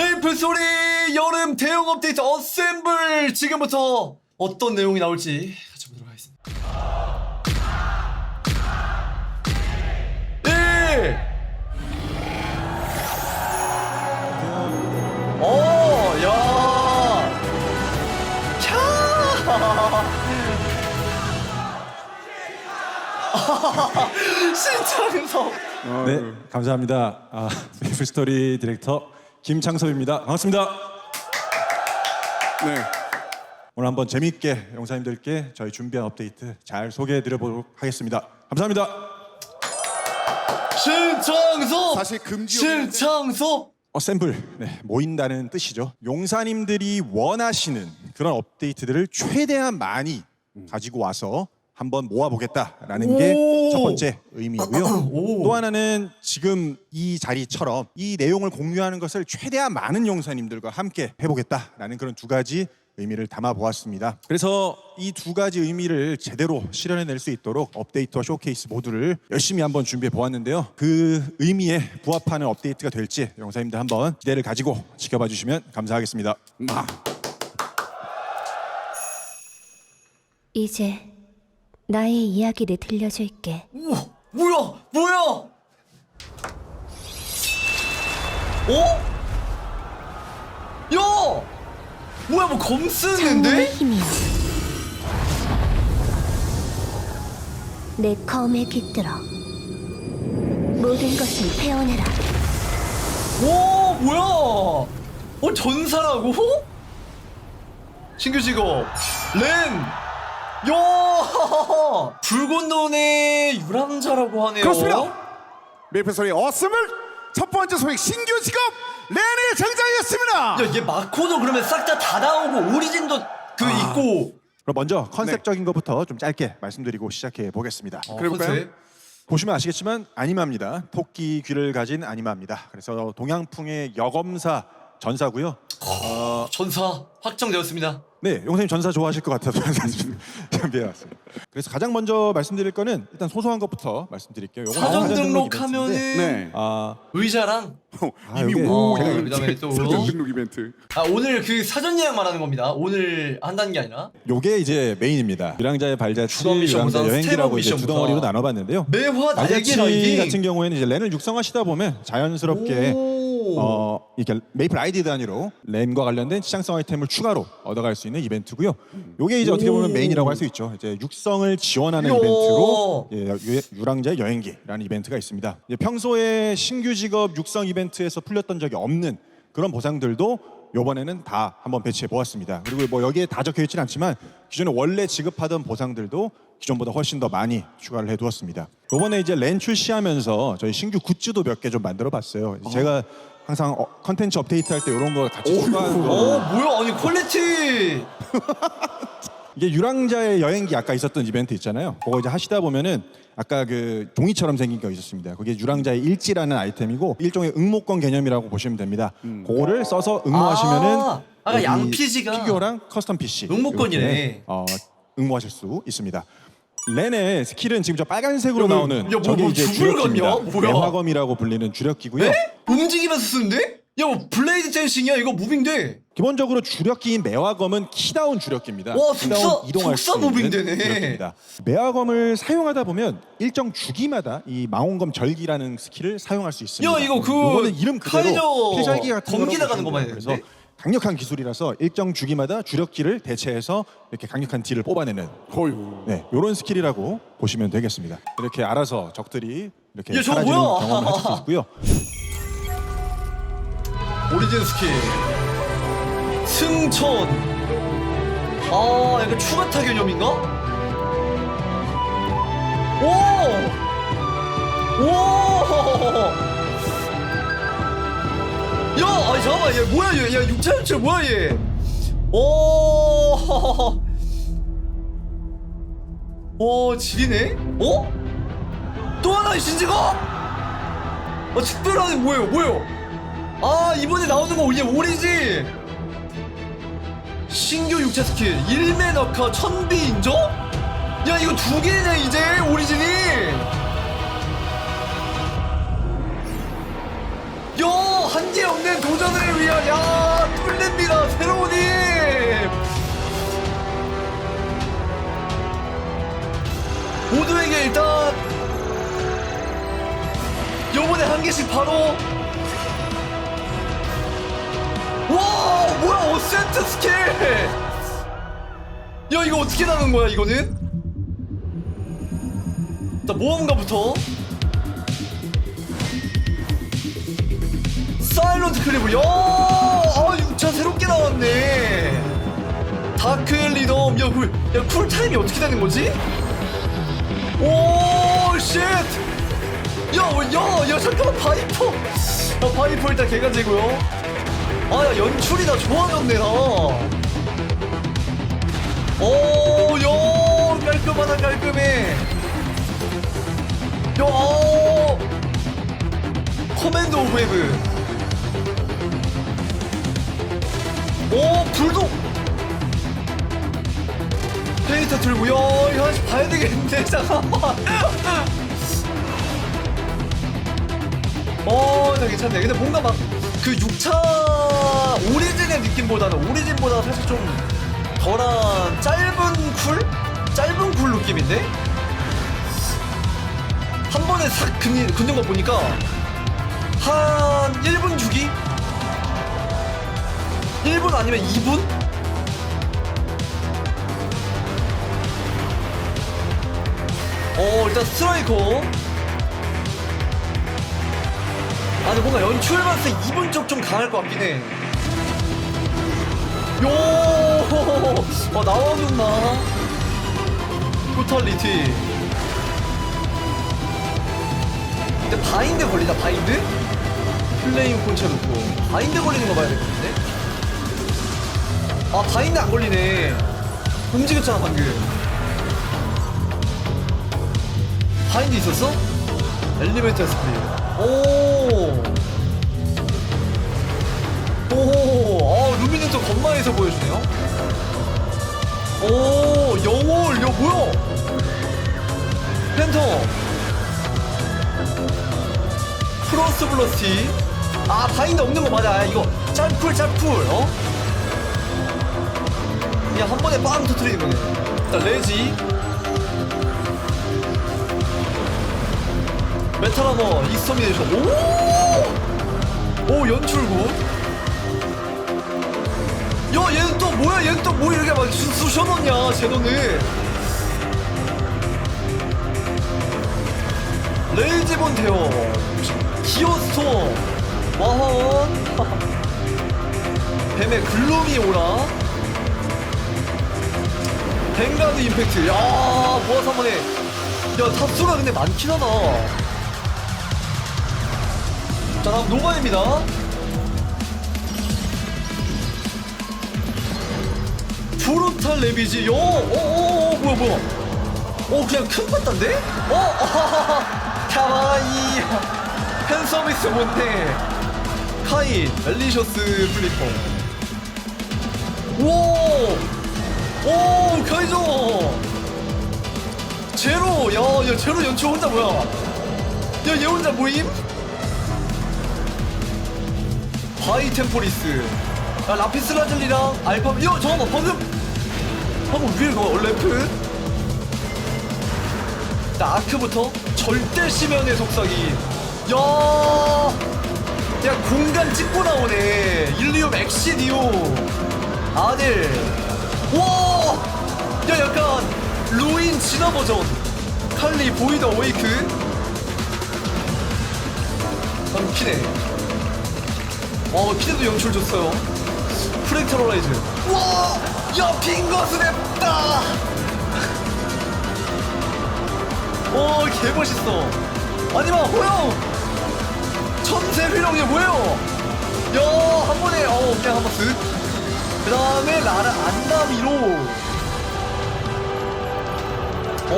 메이플 소리 여름 대형 업데이트 어셈블 지금부터 어떤 내용이 나올지 같이 보도록 하겠습니다. 1 오, 야. 캬. 신창석. 네, 감사합니다. 아, 메이플 스토리 디렉터 김창섭입니다. 반갑습니다. 네. 오늘 한번 재미있게 영사님들께 저희 준비한 업데이트 잘 소개해드려보도록 하겠습니다. 감사합니다. 신창섭. 사실 금지용인데 신창섭. 어셈블 네, 모인다는 뜻이죠. 용사님들이 원하시는 그런 업데이트들을 최대한 많이 가지고 와서 한번 모아보겠다라는 게 오. 첫 번째 의미고요. 또 하나는 지금 이 자리처럼 이 내용을 공유하는 것을 최대한 많은 용사님들과 함께 해보겠다라는 그런 두 가지 의미를 담아 보았습니다. 그래서 이 두 가지 의미를 제대로 실현해낼 수 있도록 업데이트와 쇼케이스 모두를 열심히 한번 준비해 보았는데요. 그 의미에 부합하는 업데이트가 될지 용사님들 한번 기대를 가지고 지켜봐 주시면 감사하겠습니다. 아, 이제 나의 이야기를 들려줄게. 우와, 뭐야, 뭐야? 어? 야, 뭐야, 뭐검 창문의 쓰는데? 힘이여. 내 검에 깃들어 모든 것을 태어내라. 오, 뭐야? 어, 전사라고? 신규 직업 렌. 야, 붉은 눈의 유람자라고 하네요. 그렇습니다. 메이플 소리 어스물 첫 번째 소식 신규 직업 렌의 등장이었습니다. 야, 얘 마코도 그러면 싹 다 다 나오고 오리진도 그 아. 있고. 그럼 먼저 컨셉적인 것부터 좀 짧게 말씀드리고 시작해 보겠습니다. 어, 그래볼까요? 컨셉. 보시면 아시겠지만 아니마입니다. 토끼 귀를 가진 아니마입니다. 그래서 동양풍의 여검사 전사고요. 어, 전사 확정되었습니다. 네, 용사님 전사 좋아하실 것 같아서 준비해 왔습니다. 그래서 가장 먼저 말씀드릴 거는 일단 소소한 것부터 말씀드릴게요. 사전 사전 등록 등록하면은 이벤트인데, 네. 아, 의자랑 아, 이미 오 제가 이거 그다음에 또 사전 등록 이벤트. 아 오늘 그 사전 예약 말하는 겁니다. 오늘 한다는 게 아니라 요게 이제 메인입니다. 유랑자의 발자취, 주간 미션 유랑자 여행기라고 스텝업 이제 두. 덩어리로 나눠봤는데요. 매화 발자취 날개 라이딩 같은 경우에는 이제 렌을 육성하시다 보면 자연스럽게 오. 어, 이렇게 메이플 아이디 단위로 렌과 관련된 시장성 아이템을 추가로 얻어갈 수 있는 이벤트고요. 요게 이제 어떻게 보면 오. 메인이라고 할 수 있죠. 이제 육성을 지원하는. 이벤트로 예, 유- 유랑자의 여행기라는 이벤트가 있습니다. 이제 평소에 신규 직업 육성 이벤트에서 풀렸던 적이 없는 그런 보상들도 요번에는 다 한번 배치해 보았습니다. 그리고 뭐 여기에 다 적혀 있지는 않지만 기존에 원래 지급하던 보상들도 기존보다 훨씬 더 많이 추가를 해 두었습니다. 요번에 이제 렌 출시하면서 저희 신규 굿즈도 몇 개 좀 만들어 봤어요. 제가 항상 어, 컨텐츠 업데이트 할 때 이런 거 같이 추가하는 거 어 뭐야 아니 퀄리티 이게 유랑자의 여행기 아까 있었던 이벤트 있잖아요. 그거 이제 하시다 보면은 아까 그 종이처럼 생긴 거 있었습니다. 그게 유랑자의 일지라는 아이템이고 일종의 응모권 개념이라고 보시면 됩니다. 그거를 써서 응모하시면은 아, 아까 여기 양피지가 피규어랑 커스텀 PC 응모권이네. 이렇게, 어, 응모하실 수 있습니다. 렌의 스킬은 지금 저 빨간색으로 야, 뭐, 나오는 야, 뭐, 저게 뭐 이제 주력기입니다. 같냐? 뭐야? 매화검이라고 불리는 주력기고요. 에? 움직이면서 쓰는데? 야 뭐 블레이드 댄싱이야 이거 무빙돼 기본적으로 주력기인 매화검은 키다운 주력기입니다. 와, 속사 있는 무빙되네. 주력기입니다. 매화검을 사용하다 보면 일정 주기마다 이 망원검 절기라는 스킬을 사용할 수 있습니다. 야, 이거 그 요거는 이름 그대로 카이저 필살기 같은 검기 거라고 나가는 보시면 것만 돼요. 그래서 했는데? 강력한 기술이라서 일정 주기마다 주력기를 대체해서 이렇게 강력한 딜을 뽑아내는 어휴. 네, 이런 스킬이라고 보시면 되겠습니다. 이렇게 알아서 적들이 이렇게 야, 저거 사라지는 뭐야? 경험을 하실 수 있고요. 오리진 스킬 승천 아 약간 추가타 개념인가? 오! 오! 야, 아니 잠깐만, 얘 뭐야 얘? 야, 육차육차 뭐야 얘? 오! 오, 지리네? 어? 또 하나의 신지가? 아, 특별한 뭐예요? 뭐예요? 아 이번에 나오는 거 이제 오리지 신규 육체 스킬 1맨 어커 천비 인정? 야 이거 두 개네 이제 오리진이 요 한계 없는 도전을 위한 야 뚫립니다 새로운 힘! 모두에게 일단 요번에 한 개씩 바로. 와 뭐야 어센트 스킬! 야 이거 어떻게 나는 거야 이거는? 일단 모험가부터? 뭐 사일런트 클리브 야 아, 6차 새롭게 나왔네 다크 리덤 야, 그, 야 쿨타임이 어떻게 되는 거지? 오 쉣! 야, 어, 야, 야, 잠깐만, 바이퍼! 야, 바이퍼 일단 개가지고요. 아, 야, 연출이 다 좋아졌네, 나. 오, 야, 깔끔하다, 깔끔해. 야, 어. 커맨드 오브 웨브. 오, 불독! 데이터 들고, 야, 이거 하나씩 봐야 되겠는데, 잠깐만. 어, 나 괜찮네. 근데 뭔가 막 그 6차 오리진의 느낌보다는 오리진보다 사실 좀 덜한 짧은 쿨? 짧은 쿨 느낌인데? 한 번에 싹 긋는, 긋는 거 보니까 한 1분 주기? 1분 아니면 2분? 어, 일단 스트라이커. 아 근데 뭔가 연출 봤을 때 2분 쪽 좀 강할 것 같긴 해. 요, 어 나와줬나? 토탈리티. 근데 바인드 걸리다 바인드? 플레임 콘체르토. 바인드 걸리는 거 봐야 되겠는데? 아 바인드 안 걸리네. 움직였잖아 방금. 바인드 있었어? 엘리멘탈 스피드. 오. 오. 아, 루미넨트 건마에서 보여주네요. 오, 영월, 야, 뭐야? 팬텀. 프로스 블러스티. 아, 바인드 없는 거 맞아. 아, 이거 짤풀, 짤풀, 어? 그냥 한 번에 빵 터트리는 거네. 일단 레지. 메탈하머 익스터미네이션. 오! 오 연출구. 야 얘는 또 뭐야? 얘는 또 뭐 이렇게 막 쑤- 쑤셔놓냐 제노는 레이지본 대어. 기어스톰 와헌. 뱀의 글루미 오라 뱅가드 임팩트. 야 모아서 한 번에 야 탑수가 근데 많긴 하다. 자 다음 노바입니다. 브루탈 레비지. 요 오오오 뭐야 뭐야. 오 그냥 큰 바다인데? 어? 아하하하. 카와이. 팬서비스 뭔데 카이 엘리셔스 플리퍼 오! 오 카이저 제로 야 야 제로 연출 혼자 뭐야? 야얘 혼자 모임? 바이 템포리스. 야 라피스 라즐리랑 알파 야 잠깐만 방금. 방금 위에 그거 래프 자 아크부터 절대 심연의 속삭이. 야, 야 공간 찍고 나오네. 일리움 엑시디오. 아들 와, 야 약간 루인 진화 버전 칼리 보이더 어웨이크. 방금 키네. 어 키네도 연출 줬어요. 프렉터럴라이즈. 와, 야 핑거스 냅다! 오 개멋있어. 아니면 호영 천세 휘렁이 뭐예요? 야 한 번에 어 그냥 한번 쓱그 다음에 나라 안다미로 오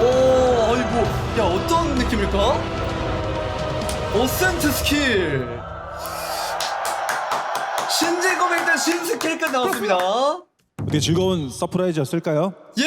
아이고 야 어떤 느낌일까 어센트 스킬 신제검 일단 신스킬까지 나왔습니다 어떻게 즐거운 서프라이즈였을까요? 예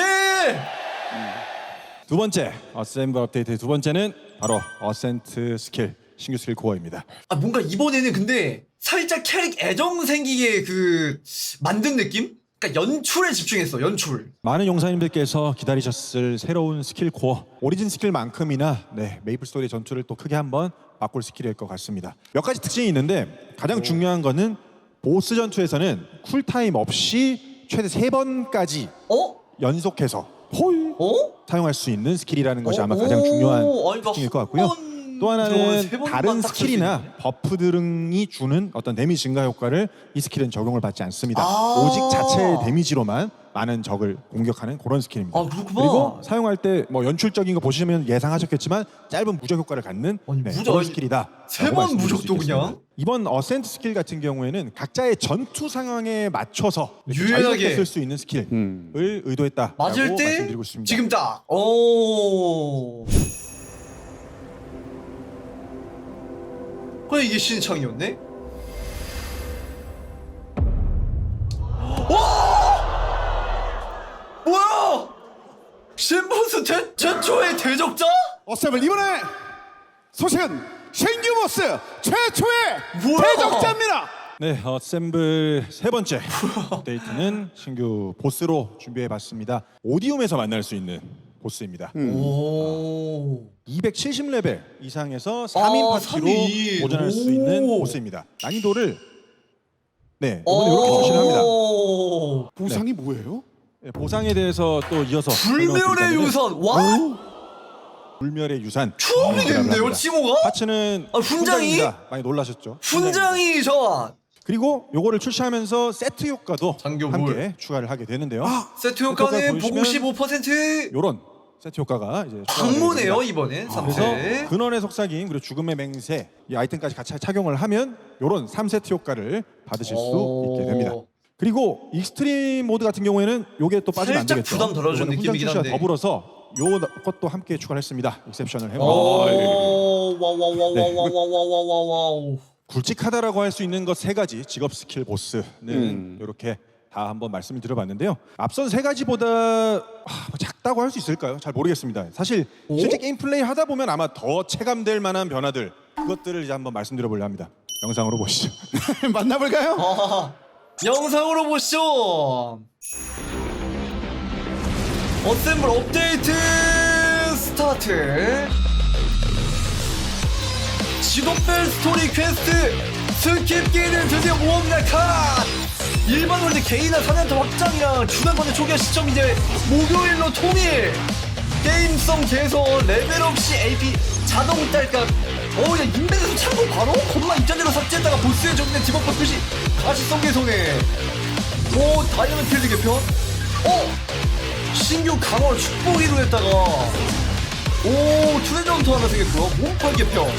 두 번째 어셈블 업데이트 두 번째는 바로 어센트 스킬 신규 스킬 코어입니다. 아 뭔가 이번에는 근데 살짝 캐릭 애정 생기게 그 만든 느낌? 그러니까 연출에 집중했어 연출 많은 용사님들께서 기다리셨을 새로운 스킬 코어 오리진 스킬만큼이나 네 메이플 스토리 전투를 또 크게 한번 바꿀 스킬일 것 같습니다. 몇 가지 특징이 있는데 가장 중요한 거는 보스 전투에서는 쿨타임 없이 최대 세 번까지 어? 연속해서 홀 어? 사용할 수 있는 스킬이라는 것이 아마 오, 가장 중요한 그러니까 특징일 것한 같고요. 번또 하나는 세 번만 다른 스킬이나 버프 등이 주는 어떤 데미지 증가 효과를 이 스킬은 적용을 받지 않습니다. 아. 오직 자체의 데미지로만 많은 적을 공격하는 그런 스킬입니다. 아, 그렇구나. 그리고 사용할 때 뭐 연출적인 거 보시면 예상하셨겠지만 짧은 무적 효과를 갖는 아니, 네, 무적- 그런 스킬이다. 세번 무적도. 그냥? 이번 어센트 스킬 같은 경우에는 각자의 전투 상황에 맞춰서 유연하게. 자유롭게 쓸 수 있는 스킬을 음. 의도했다. 맞을 때 말씀드리고 싶습니다. 지금 딱. 오. 그래 이게 신창이었네. 와! 뭐야? 신보스 제, 최초의 대적자? 어셈블 이번에 소식은 신규 보스 최초의 뭐야? 대적자입니다. 네, 어 셈블 세 번째 업데이트는 신규 보스로 준비해봤습니다. 오디움에서 만날 수 있는 보스입니다. 음. 오. 270레벨 이상에서 3인 아, 파티로 삼인. 도전할 수 오. 있는 보스입니다. 난이도를 네, 이번에 이렇게 조신을 합니다. 오. 보상이 뭐예요? 네, 보상에 대해서 또 이어서 불멸의 유산. 와? 불멸의 유산 처음이 이라고 됐네요, 합니다. 칭호가? 파츠는 아, 훈장이? 훈장입니다. 많이 놀라셨죠? 훈장이 전. 그리고 요거를 출시하면서 세트 효과도 장교 물. 함께 추가를 하게 되는데요. 세트 효과가 효과는 보고 보이시면 15% 요런 세트 효과가 이제 추가가 되게 됩니다. 이번엔 그래서 3세 근원의 속삭임 그리고 죽음의 맹세 이 아이템까지 같이 착용을 하면 요런 3세트 효과를 받으실 수 있게 됩니다. 그리고 익스트림 모드 같은 경우에는 요게 또 빠지면 안 살짝 되겠죠. 부담 덜어주는 훈장 느낌이긴 출시와 한데. 더불어서 요 것도 함께 추가를 했습니다. 익셉션을 해서 오, 와와와와와와와와와와우. 굵직하다라고 할수 있는 것세 가지 직업 스킬 보스는 음. 이렇게 다 한번 말씀을 드려봤는데요. 앞선 세 가지보다 하, 뭐 작다고 할 수 있을까요? 잘 모르겠습니다. 사실 실제 게임 플레이 하다 보면 아마 더 체감될 만한 변화들 그것들을 이제 한번 말씀드려보려 합니다. 영상으로 보시죠. 만나볼까요? 아, 영상으로 보시죠. 어셈블 업데이트 스타트. 직업별 스토리 퀘스트 스킵 게임을 드디어 모험이 일반 월드 개인화 4년차 확장이랑 주간권의 초기화 시점 이제 목요일로 통일. 게임성 개선 레벨업 시 AP 자동 딸깍 어야 인벤에서 참고 바로? 겁나 입자대로 삭제했다가 보스에 적용된 디버프 표시 가시성 개선에. 오 다이아몬드 필드 개편? 어? 신규 강화 축복이로 했다가. 오 트레저 헌터 하나 생겼고요. 몸팔 개편.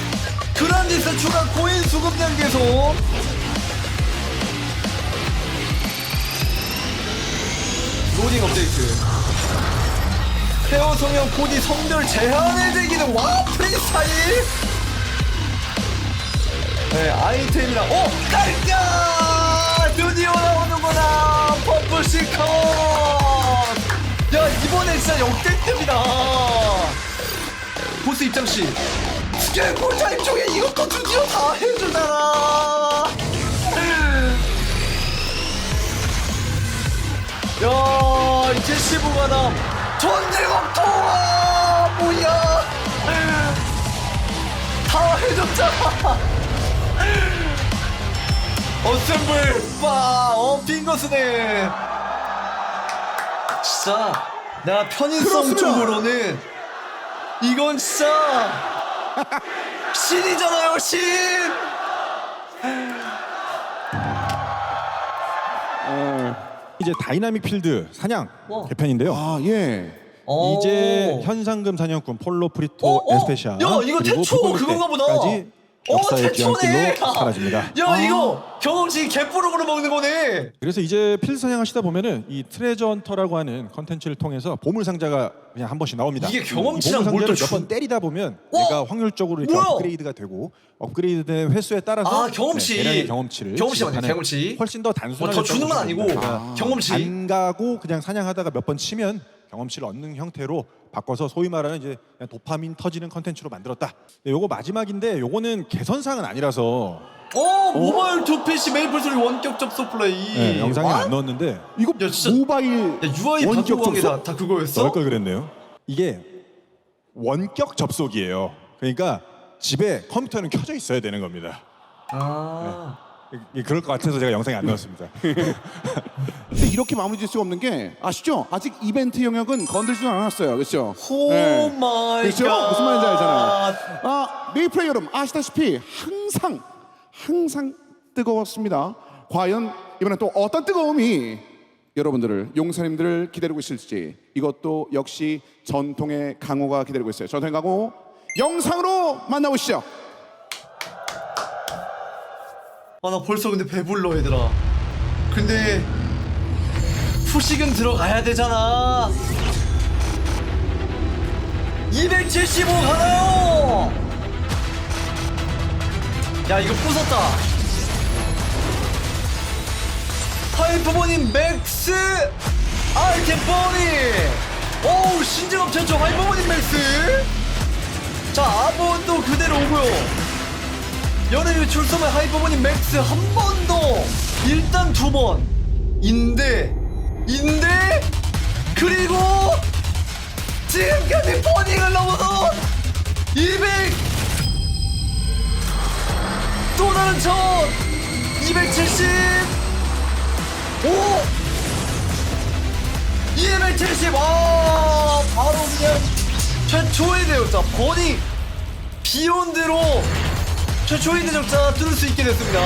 그란디스 추가 코인 수급량 개선 로딩 업데이트. 페어 성형 코디 성별 제한을 제기는 와 프리스타일. 네 아이템이랑 어 깔까 드디어 나오는구나 퍼플 시커! 야 이번에 진짜 역대급이다. 보스 입장시 스킬 꿀타임 중에 이것도 드디어 다 해주잖아 야 이제 15가 남. 전제검토와 뭐야? 다 해줬잖아 어셈블 빠어 빙거스네. 진짜 나 편의성 그렇습니다. 쪽으로는 이건 진짜 신이잖아요 신 이제 다이나믹 필드 사냥 와. 개편인데요. 아 예. 어. 이제 현상금 사냥꾼 폴로 프리토 어, 어. 에스페시아 야, 이거 태초 그건가 보다. 어, 역사의 태초네. 귀환길로 사라집니다. 야 이거 경험치 개뿌르고로 먹는 거네. 그래서 이제 필드 사냥 하시다 보면은 이 트레저 헌터라고 하는 컨텐츠를 통해서 보물 상자가 그냥 한 번씩 나옵니다. 이게 이 경험치랑 보물 뭘또 상자를 몇번 때리다 보면 어? 얘가 확률적으로 이렇게 뭐야? 업그레이드가 되고 업그레이드된 횟수에 따라서 아, 경험치. 네, 경험치를 경험치 맞네, 지급하는 경험치. 훨씬 더 뭐 단순한 더 주는 건 아니고 경험치. 안 가고 그냥 사냥하다가 몇 번 치면 경험치를 얻는 형태로 바꿔서 소위 말하는 이제 그냥 도파민 터지는 컨텐츠로 만들었다. 네, 요거 마지막인데 요거는 개선사항은 아니라서 어 모바일 투 PC 메이플 소리 원격 접속 플레이. 네, 영상에 와? 안 넣었는데 이거 야, 진짜- 모바일 야 UI 원격 바꾸고 접속? 다, 다 그거였어? 넣을 걸 그랬네요. 이게 원격 접속이에요. 그러니까 집에 컴퓨터는 켜져 있어야 되는 겁니다. 아. 그럴 것 같아서 제가 영상에 안 넣었습니다. 근데 이렇게 마무리 질 수가 없는 게 아시죠? 아직 이벤트 영역은 건들지도 않았어요. 그렇죠? 오 마이 그렇죠? 갓. 무슨 말인지 알잖아요. 아, 메이플레이 여러분 아시다시피 항상 항상 뜨거웠습니다. 과연 이번엔 또 어떤 뜨거움이 여러분들을 용사님들을 기다리고 있을지 이것도 역시 전통의 강호가 기다리고 있어요. 전통의 강호 영상으로 만나보시죠. 아 나 벌써 근데 배불러 얘들아. 근데 후식은 들어가야 되잖아. 275 가나요 야 이거 부쉈다. 하이퍼버닌 맥스 아이템 버니 오우 신제업 최초 하이퍼버닌 맥스! 자 아몬도 그대로 오고요 연예인 출소의 하이퍼버니 맥스 한 번 더 일단 두 번. 인데 인데 그리고 지금까지 버닝을 넘어서 200 또 다른 천 270 오. 270 와, 바로 그냥 최초의 대역자 버닝 비욘드로 최초의 대적자 뚫을 수 있게 됐습니다.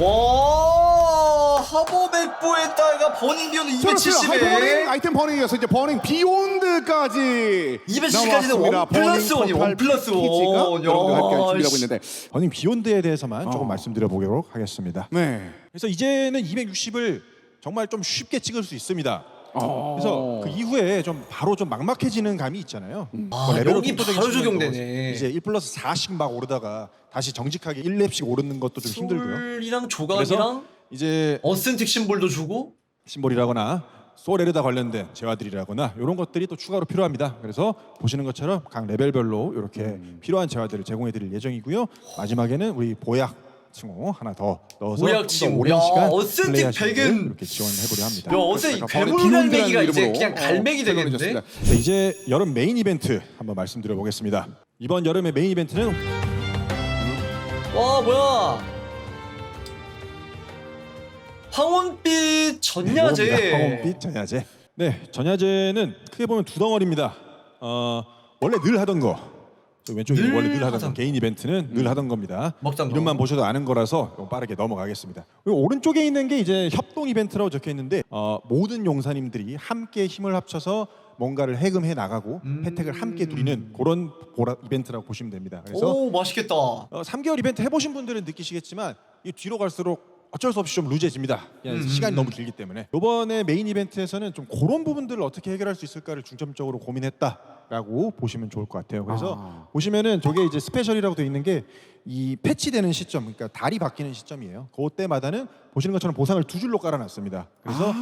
와 하버백부에다가 버닝 비욘드 그렇습니다. 하이퍼버닝 270에 아이템 버닝이어서 이제 버닝 비욘드까지 270까지는 원 나왔습니다. 플러스 버닝 원이 원 플러스 원. 패키지가 여러분들 함께 야, 준비하고 씨. 있는데 버닝 비욘드에 대해서만 조금 말씀드려 보도록 하겠습니다. 네. 그래서 이제는 260을 정말 좀 쉽게 찍을 수 있습니다. 어. 그래서 그 이후에 좀 바로 좀 막막해지는 감이 있잖아요. 아, 뭐 레벨업 여기 속도적인 바로 적용되네. 이제 1 플러스 4씩 막 오르다가 다시 정직하게 1렙씩 오르는 것도 좀 힘들고요. 그래서 조각이랑 이제 어센틱 심볼도 주고 심볼이라거나 소레르다 관련된 재화들이라거나 이런 것들이 또 추가로 필요합니다. 그래서 보시는 것처럼 각 레벨별로 이렇게 음. 필요한 재화들을 제공해 드릴 예정이고요. 마지막에는 우리 보약 층호 하나 더 넣어서 층호. 오랜 야, 어센틱 백은- 걸 이렇게 지원해 보려 합니다. 야 어센 그러니까 괴물 비욘드라는 갈매기가 이제 이름으로, 그냥 갈매기 어, 되겠는데 설명해줬습니다. 네, 이제 여름 메인 이벤트 한번 말씀드려 보겠습니다. 이번 여름의 메인 이벤트는 와 뭐야 황혼빛 전야제. 황혼빛 전야제. 네, 전야제는 크게 보면 두 덩어리입니다. 어, 원래 늘 하던 거. 저 왼쪽에 늘 원래 늘 하던 하던 거. 개인 이벤트는 늘 하던 겁니다. 먹던 거. 이름만 보셔도 아는 거라서 좀 빠르게 넘어가겠습니다. 그리고 오른쪽에 있는 게 이제 협동 이벤트라고 적혀 있는데 어, 모든 용사님들이 함께 힘을 합쳐서 뭔가를 해금해 나가고 혜택을 함께 누리는 그런 보라 이벤트라고 보시면 됩니다. 그래서 오 맛있겠다 어, 3개월 이벤트 해보신 분들은 느끼시겠지만 이 뒤로 갈수록 어쩔 수 없이 좀 루즈해집니다. 그냥 시간이 너무 길기 때문에 이번에 메인 이벤트에서는 좀 그런 부분들을 어떻게 해결할 수 있을까를 중점적으로 고민했다 라고 보시면 좋을 것 같아요. 그래서 보시면은 저게 이제 스페셜이라고 되어 있는 게 이 패치되는 시점, 그러니까 달이 바뀌는 시점이에요. 그때마다는 보시는 것처럼 보상을 두 줄로 깔아놨습니다. 그래서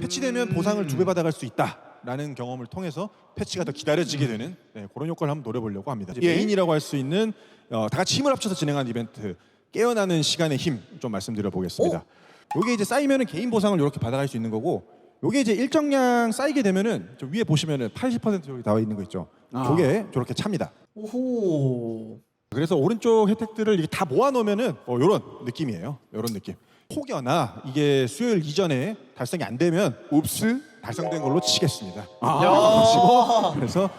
패치되면 보상을 두 배 받아갈 수 있다. 라는 경험을 통해서 패치가 더 기다려지게 되는 네, 그런 효과를 한번 노려보려고 합니다. 이제 예. 메인이라고 할 수 있는 어, 다 같이 힘을 합쳐서 진행하는 이벤트 깨어나는 시간의 힘 좀 말씀드려 보겠습니다. 요게 이제 쌓이면은 개인 보상을 이렇게 받아갈 수 있는 거고 요게 이제 일정량 쌓이게 되면은 저 위에 보시면은 80% 여기 나와 있는 거 있죠. 요게 저렇게 찹니다. 오호 그래서 오른쪽 혜택들을 이렇게 다 모아 놓으면은 어, 요런 느낌이에요. 요런 느낌. 혹여나 이게 수요일 이전에 달성이 안 되면 읍스 달성된 걸로 치겠습니다. 야 치고 그래서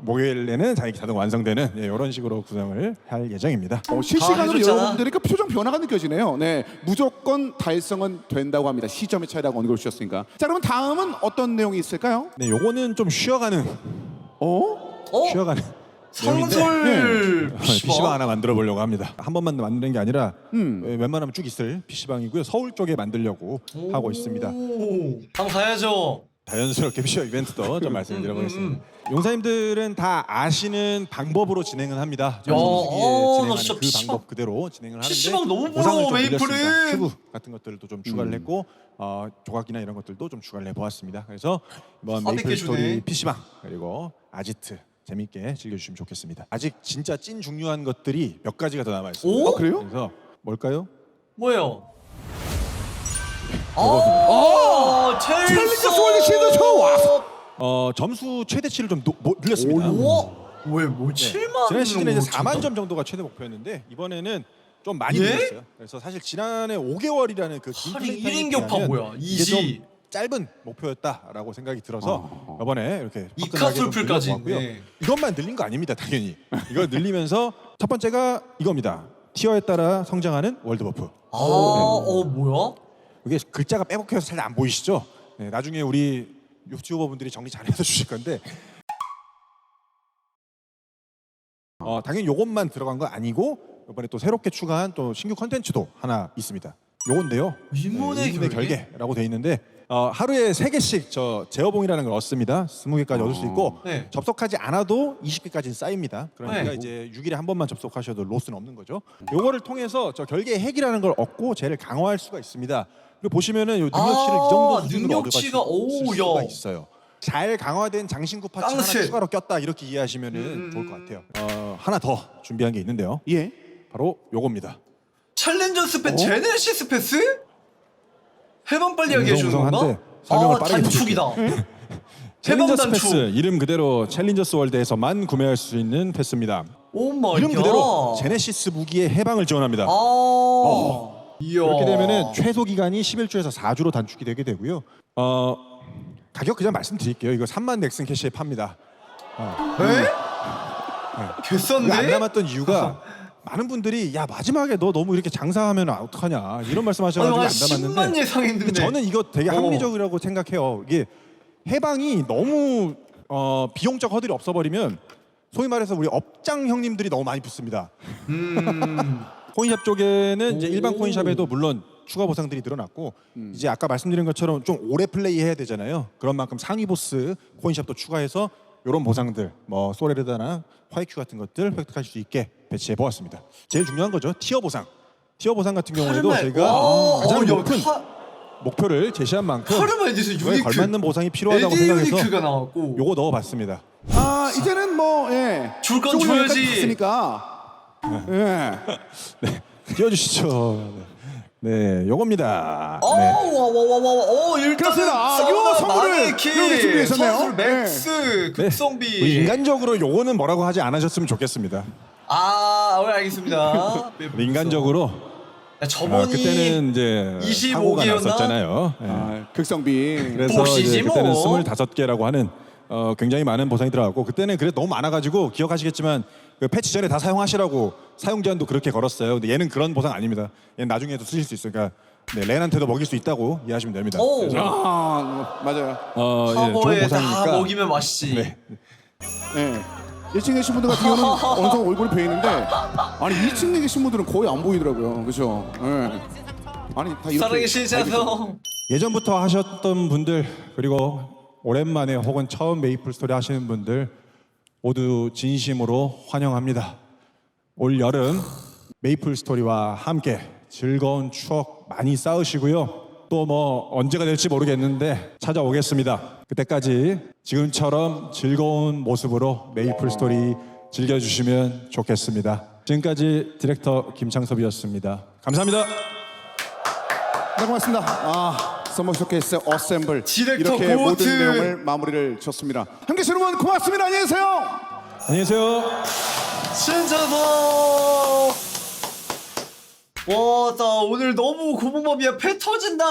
목요일에는 자기 자동 완성되는 예, 이런 식으로 구성을 할 예정입니다. 어, 실시간으로 해줬잖아. 여러분들의 그 표정 변화가 느껴지네요. 네, 무조건 달성은 된다고 합니다. 시점의 차이라고 언급을 주셨으니까. 자, 그러면 다음은 어떤 내용이 있을까요? 네, 요거는 좀 쉬어가는 어? 어? 쉬어가는 상설 네. PC방 PC방 하나 만들어 보려고 합니다. 한 번만 만드는 게 아니라 음. 예, 웬만하면 쭉 있을 PC방이고요. 서울 쪽에 만들려고 하고 있습니다. 오. 한번 가야죠 자연스럽게 피셔 이벤트도 좀 말씀드려 음, 보겠습니다. 용사님들은 다 아시는 방법으로 진행을 합니다. 야, 어, 진행하는 나 진짜 그 PC방 방법 그대로 진행을 하는데 PC방 너무 보상을 부러워, 좀 메이플은. 큐브 같은 것들도 좀 추가를 했고 어, 조각이나 이런 것들도 좀 추가를 해보았습니다. 그래서 이번 메이플 개 스토리. PC방 그리고 아지트 재밌게 즐겨주시면 좋겠습니다. 아직 진짜 찐 중요한 것들이 몇 가지가 더 남아 있습니다. 오? 아, 그래요? 그래서 뭘까요? 뭐예요? 아, 챌린저 챌린저 스월드 시드 쇼! 와! 어, 점수 최대치를 좀 노, 모- 늘렸습니다. 오? 왜뭐 7만 지난 시즌에 이제 정도 4만 점 정도가 최대 목표였는데 이번에는 좀 많이 예? 늘렸어요. 그래서 사실 지난해 5개월이라는 그긴 하긴 플레이 타임에 일인 격파 비하면 뭐야? 이게 이지. 좀 짧은 목표였다라고 생각이 들어서 이번에 이렇게 이카 화끈하게 좀 술풀까지, 늘려보았고요. 네. 이것만 늘린 거 아닙니다, 당연히. 이걸 늘리면서 첫 번째가 이겁니다. 티어에 따라 성장하는 월드버프. 아, 어 뭐야? 이게 글자가 빼곡해서 잘 안 보이시죠? 네, 나중에 우리 유튜버 분들이 정리 잘해서 주실 건데 어, 당연히 요것만 들어간 거 아니고 이번에 또 새롭게 추가한 또 신규 컨텐츠도 하나 있습니다. 요건데요. 인문의 인문의 결계? 결계라고 돼 있는데 어, 하루에 세 개씩 저 제어봉이라는 걸 얻습니다. 스무 개까지 얻을 수 있고 네. 접속하지 않아도 20개까지 쌓입니다. 그러니까 네. 이제 6일에 한 번만 접속하셔도 로스는 없는 거죠. 요거를 통해서 저 결계의 핵이라는 걸 얻고 쟤를 강화할 수가 있습니다. 그리고 보시면은 요 능력치를 아, 이 정도 수준으로 능력치가, 수- 오, 쓸 수가 야. 있어요. 잘 강화된 장신구 파츠 하나. 추가로 꼈다 이렇게 이해하시면은 음, 좋을 것 같아요. 어, 하나 더 준비한 게 있는데요. 예. 바로 요겁니다. 챌린저 스페 어? 제네시스 패스? 해방 빨리 하게 해주는 건가? 웅성웅성한데 설명을 아 빠르게 단축이다. 해방 챌린저스 단축. 패스 이름 그대로 챌린저스 월드에서만 구매할 수 있는 패스입니다. 오 마이 이름 갓. 그대로 제네시스 무기의 해방을 지원합니다. 아. 이야. 그렇게 되면은 최소 기간이 11주에서 4주로 단축이 되게 되고요. 어, 가격 그냥 말씀드릴게요. 이거 3만 넥슨 캐시에 팝니다. 에? 이거 안 개싼데? 남았던 이유가 많은 분들이 야 마지막에 너 너무 이렇게 장사하면 어떡하냐 이런 아니 말씀하셔가지고 한 안 10만 남았는데 예상했는데. 근데 저는 이거 되게 어. 합리적이라고 생각해요. 이게 해방이 너무 어, 비용적 허들이 없어버리면 소위 말해서 우리 업장 형님들이 너무 많이 붙습니다. 코인샵 쪽에는 이제 일반 오. 코인샵에도 물론 추가 보상들이 늘어났고 이제 아까 말씀드린 것처럼 좀 오래 플레이해야 되잖아요. 그런 만큼 상위 보스 코인샵도 추가해서 이런 보상들 뭐 소레르다나 화이큐 같은 것들 획득하실 수 있게 배치해 보았습니다. 제일 중요한 거죠 티어 보상. 티어 보상 같은 경우에도 카르마- 저희가 와, 가장 어, 야, 높은 카- 목표를 제시한 만큼 카르마 그거에 유니크. 걸맞는 보상이 필요하다고 에디 생각해서 유니크가 나왔고. 요거 넣어봤습니다. 아 이제는 뭐 예. 줄건 조금 여기까지 줘야지. 예. 띄워주시죠. 네, 네 요겁니다. 어, 네. 와 와 와와와. 어, 일단은 그렇습니다. 사우나 요 선물을 마네킹, 이렇게 준비했었네요. 선술 맥스, 네. 급성비. 우리 인간적으로 요거는 뭐라고 하지 않으셨으면 좋겠습니다. 아, 오늘 알겠습니다. 인간적으로 야, 아, 저번이 그때는 이제 25 사고가 개였나? 났었잖아요. 예. 아, 극성비. 그래서 이제 그때는 뭐. 25개라고 하는 어, 굉장히 많은 보상이 들어갔고 그때는 그래도 너무 많아가지고 기억하시겠지만 그 패치 전에 다 사용하시라고 사용 제한도 그렇게 걸었어요. 근데 얘는 그런 보상 아닙니다. 얘는 나중에도 쓰실 수 있어요. 그러니까 네, 렌한테도 먹일 수 있다고 이해하시면 됩니다. 오. 그래서 아 맞아요. 어, 예, 좋은 사고에 다 보상이니까 먹이면 맛있지. 네. 예. 1층에 계신 분들 같은 경우는 어느 정도 얼굴이 보이는데 아니 2층에 계신 분들은 거의 안 보이더라고요. 그렇죠? 예. 아니 다 이렇게 사랑의 신사성. 예전부터 하셨던 분들 그리고 오랜만에 혹은 처음 메이플 스토리 하시는 분들 모두 진심으로 환영합니다. 올 여름 메이플 스토리와 함께 즐거운 추억 많이 쌓으시고요. 또 뭐 언제가 될지 모르겠는데 찾아오겠습니다. 그때까지 지금처럼 즐거운 모습으로 메이플 스토리 즐겨주시면 좋겠습니다. 지금까지 디렉터 김창섭이었습니다. 감사합니다. 네, 고맙습니다. 아, 서머 쇼케이스 어셈블 디렉터 이렇게 고트. 모든 내용을 마무리를 쳤습니다. 함께 해주신 여러분 고맙습니다. 안녕히 계세요. 안녕히 계세요. 신사성. 와, 나 오늘 너무 고무밥이야. 패 터진다.